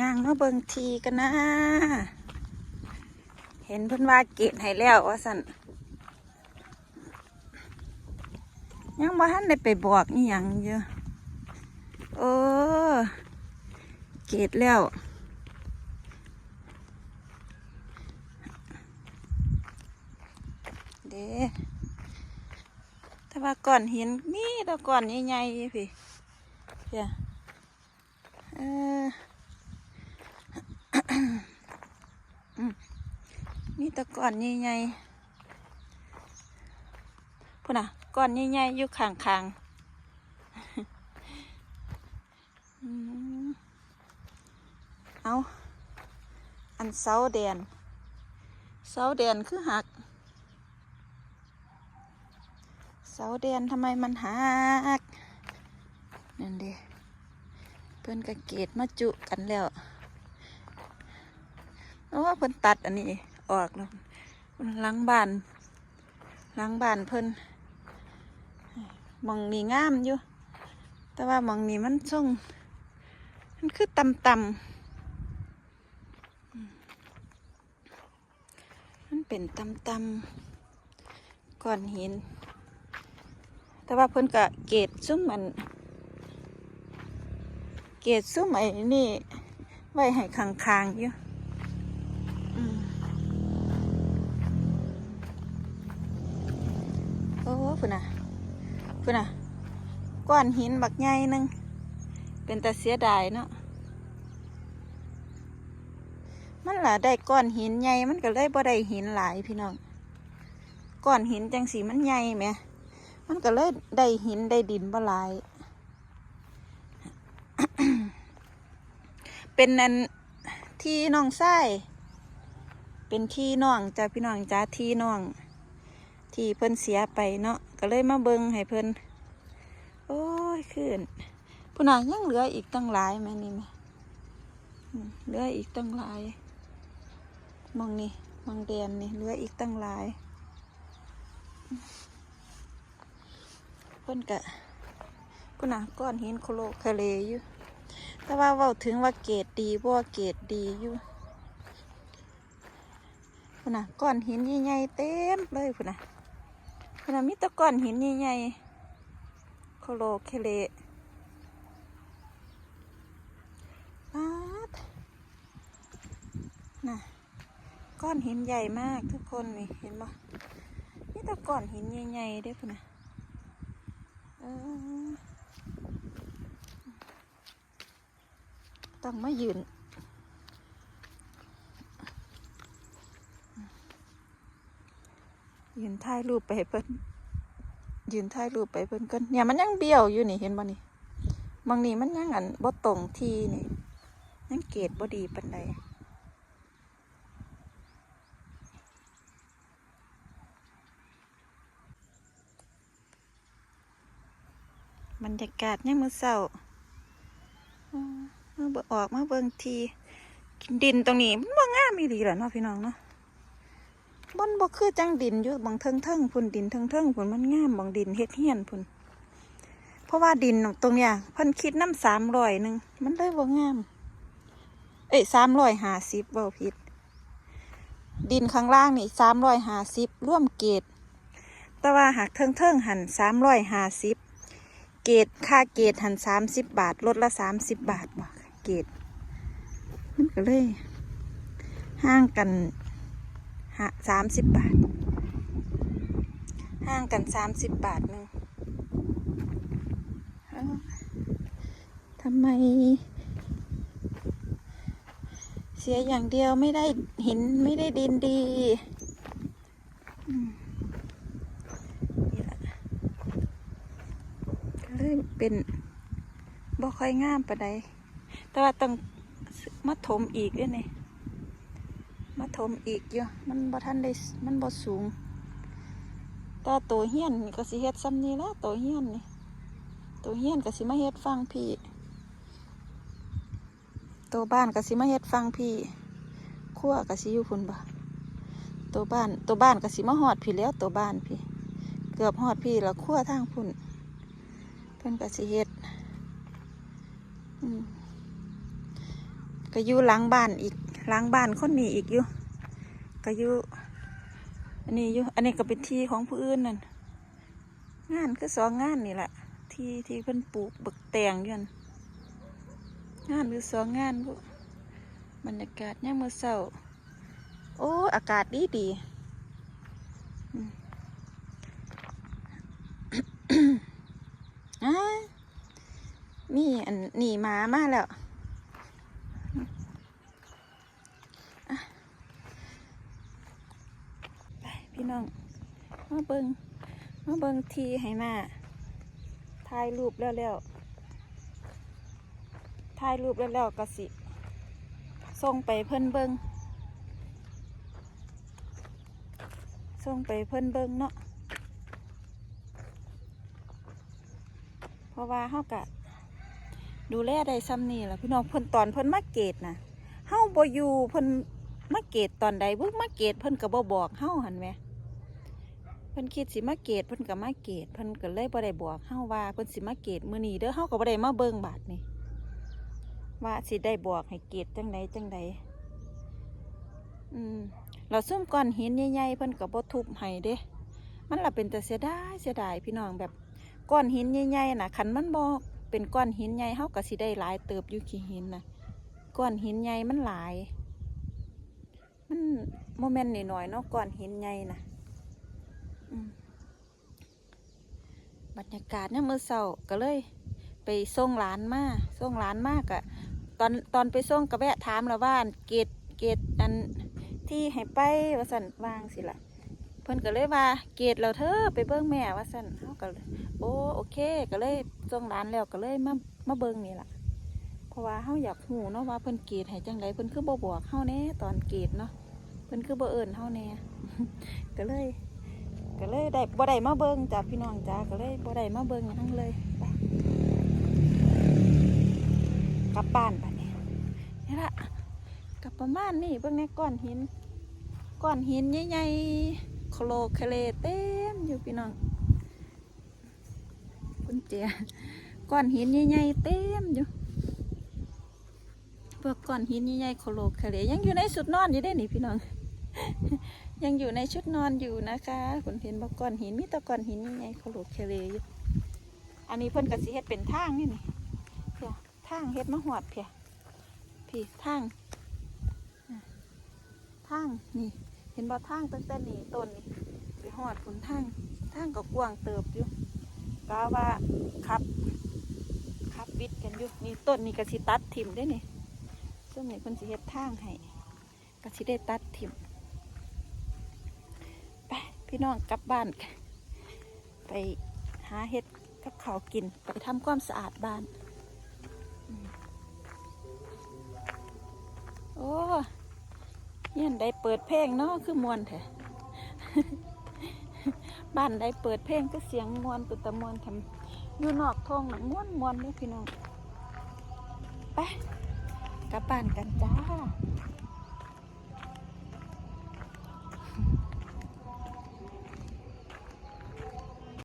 ย่างมาเบิงทีกันนะ เห็นเพิ่นว่าเกตให้แล้วว่าสันยังบ่ทันได้ไปบอกนี่ยังเยอะเออ เกตแล้วเด้ถ้าว่าก่อนเห็นมีแตะก่อนใหญ่ๆพี่เพี่ยเออ อืมมีแตะก่อนใหญ่ๆพุ่นน่ะก่อนใหญ่ๆอยู่ข้างๆอืมเอาอันเสาแดนเสาแดนคือหัก เสาแดนทำไมมันหักนั่นเด้เพิ่อนกระเกตมาจุกันแล้ว เพราะว่าเพิ่นตัดอันนี้ออกแล้วหล้างบานหล้างบานเพิ่นมองนี่งามอยู่ แต่ว่ามองนี่มันส่งมันคือต่ำตำๆมันเป็นต่ำตำๆก้อนหิน แต่ว่าเพิ่นก็เกตซุ้มมัน เกตซุ้มไอ้นี่ ไว้ให้คางๆอยู่ พุ่นน่ะพุ่นน่ะก้อนหินบักใหญ่นึงเป็นแต่เสียดายเนาะมันล่ะได้ก้อนหินใหญ่มันก็เลยบ่ได้หินหลายพี่น้องก้อนหินจังสีมันใหญ่ไหมมันก็เลยได้หินได้ดินบ่หลาย เป็นนันที่น้องไส้เป็นที่น้องจ้าพี่น้องจ้าที่น้อง ที่เพิ่นเสียไปเนาะก็เลยมาเบิงให้เพิ่นโอ้ยขึ้นพุ่นน่ะยังเหลืออีกตั้งหลายแม่นี่แม่อืมเหลืออีกตั้งหลายมองนี่มองแดนนี่เหลืออีกตั้งหลายเพิ่นกะพุ่นน่ะก้อนหินโคโลคาเลอยู่แต่ว่าเว้าถึงว่าเกรดดีบ่เกรดดีอยู่พุ่นน่ะก้อนหินใหญ่ๆเต็มเลยพุ่นน่ะ พนน่ะมีแต่ก้อนหินใหญ่ๆโคโลคเลปาดน่ะก้อนหินใหญ่มากทุกคนนี่เห็นบ่มีแต่ก้อนหินใหญ่ๆด้อพุ่นน่ะต้องมายืน ยืนถ่ายรูปไปเพิ่นยืนถ่ายรูปไปเพิ่นก่นเนี่ยมันยังเบี้ยวอยู่นี่เห็นบ่นี่บางนี่มันยังอันบ่ตรงที่นี่ยังเกตบ่ดีปานใดบรรยากาศยังมือเศร้ามาเบิ่ออกมาเบิ่งทีดินตรงนี้มันบ่งามอีหลีล่ะเนาะพี่น้องเนาะ บนบ่คือจังดินอยู่บางเทิงเทิงพุ่นดินเทิงเทิงพุ่นมันงามบางดินเฮ็ดเฮียนพุ่นเพราะว่าดินตรงเนี้ยเพิ่นคิดน้ำสามร้อยหนึ่งมันเลยบ่งาม เอ้ยสามร้อยห้าสิบเว้าผิด ดินข้างล่างนี่สามร้อยห้าสิบร่วมเกตแต่ว่าหากเทิงเทิงหันสามร้อยห้าสิบเกตค่าเกตหันสามสิบบาทลดละสามสิบบาทบ่เกตมันก็เลย ห่างกัน สามสิบบาทห่างกันสามสิบบาทหนึ่งทำไม เสียอย่างเดียวไม่ได้หินไม่ได้ดินดีนี่ล่ะก็เลยเป็นบ่ค่อยงามปานใดแต่ว่าต้องมาถมอีกด้วยเนี่ย มาถมอีกอยู่มันบ่ทันได้มันบ่สูงแต่ตัวเฮียนก็สิเฮ็ดซ้ำนี้ละตัวเฮียนนี่ตัวเฮียนก็สิมาเฮ็ดฟังพี่ตัวบ้านก็สิมาเฮ็ดฟังพี่ครัวก็สิอยู่พุ่นบ่ตัวบ้านตัวบ้านก็สิมาฮอดพี่แล้วตัวบ้านพี่ เกือบฮอดพี่แล้วครัวทางพุ่นเพิ่นก็สิเฮ็ดอืมก็อยู่หลังบ้านอีก หลังบ้านคนนี้อีกอยู่ก็อยู่อันนี้อยู่อันนี้ก็เป็นที่ของผู้อื่นนั่นงานคือสองงานนี่แหละที่ที่เพิ่นปลูกบักแตงอยู่นั่นงานคือสองงานพวกบรรยากาศยามมื้อเช้าโอ้อากาศดีดีอืมอ่านี่อันนี่หมามาแล้วอะไปพี่น้อง มา เบิงมาเบิงทีให้มาถ่ายรูปแล้วแล้วถ่ายรูปแล้วแล้วก็สิส่งไปเพิ่นเบิงส่งไปเพิ่นเบิงเนาะเพราะว่าเฮากะดูแลได้ซ้ำนี่แหละพี่น้องเพิ่นตอนเพิ่นมาเกตนะเฮาบ่อยู่เพิ่นมาเกตตอนใดบ่มาเกตเพิ่นก็บ่บอกเฮาหันแหม เพิ่นคิดสิมาเกตเพิ่นก็มาเกตเพิ่นก็เลยบ่ได้บอกเฮาว่าเพิ่นสิมาเกตมื้อนี้เด้อเฮาก็บ่ได้มาเบิ่งบาดนี้ว่าสิได้บอกให้เกตจังใดจังใดอืมเราซุ่มก้อนหินใหญ่ๆเพิ่นก็บ่ทุบให้เด้ มันล่ะเป็นแต่เสียดายเสียดายพี่น้องแบบก้อนหินใหญ่ๆนะขันมันบอเป็นก้อนหินใหญ่เฮาก็สิได้หลายเติบอยู่ขี้หินนะก้อนหินใหญ่มันหลาย มันโมเมนต์หน่อยๆเนาะก้อนหินใหญ่น่ะ บรรยากาศเนี่ยามมื่อเช้าก็เลย ไปส่งหลานมาส่งหลานมากอะตอนตอนไปส่งก็แวะถามแล้วว่าเกตเกตอันที่ให้ไปว่าสันวางสิละเพิ่นก็เลยว่าเกตเราเธอไปเบิ่งแม่ว่าสันเฮาก็โอ้โอเค ก็เลยส่งร้านแล้วก็เลยมามาเบิ่งนี่ละเพราะว่าเฮาอยากฮู้เนาะว่าเพิ่นเกตให้จังไดเพิ่นคือบ่บอกเฮาแน่ตอนเกตเนาะเพิ่นคือบ่เอิ้นเฮาแน่ก็เลย ก็เลยได้บ่ได้มาเบิ่งจ้าพี่น้องจ้าก็เลยบ่ได้มาเบิ่งหยังเลยกลับบ้านบัดนี้นี่ละกลับประมาณนี้เบิ่งในก้อนหินก้อนหินใหญ่ๆโคลเคเลเต็มอยู่พี่น้องคุณเจียก้อนหินใหญ่ๆเต็มอยู่พวกก้อนหินใหญ่ๆโคลเคเลยังอยู่ในชุดนอนอยู่ได้นี่พี่น้อง ยังอยู่ในชุดนอนอยู่นะคะคุณเห็นบอกก้อนหินมีต่ก้อนหินใหญ่ๆโคโลเคเลอยู่อันนี้เพิ่นกสิเฮ็ดเป็นทางนี่นี่เพียทางเฮ็ดมาหอดเพียพี่ทางอะทางนี่ เห็นบ่ทางตั้งแต่นี่ต้นนี่ไปหอดผลทางทางก็กว้างเติบอยู่กาว่าขับขับบิดกันอยู่นี่ต้นนี่ก็สิตัดถิ่มได้นี่ซึ่งนี่เพิ่นสิเฮ็ดทางให้ก็สิได้ตัดถิ่ม พี่น้องกลับบ้าน ไปหาเฮ็ดกับข้าวกิน ไปทำความสะอาดบ้าน โอ้เฮียนได้เปิดเพลงเนาะคือมวนแท้บ้านได้เปิดเพลงก็เสียงมวนตุตะมวนทำอยู่นอกทองน่ะมวนมวนเลยพี่น้องไปกลับบ้านกันจ้า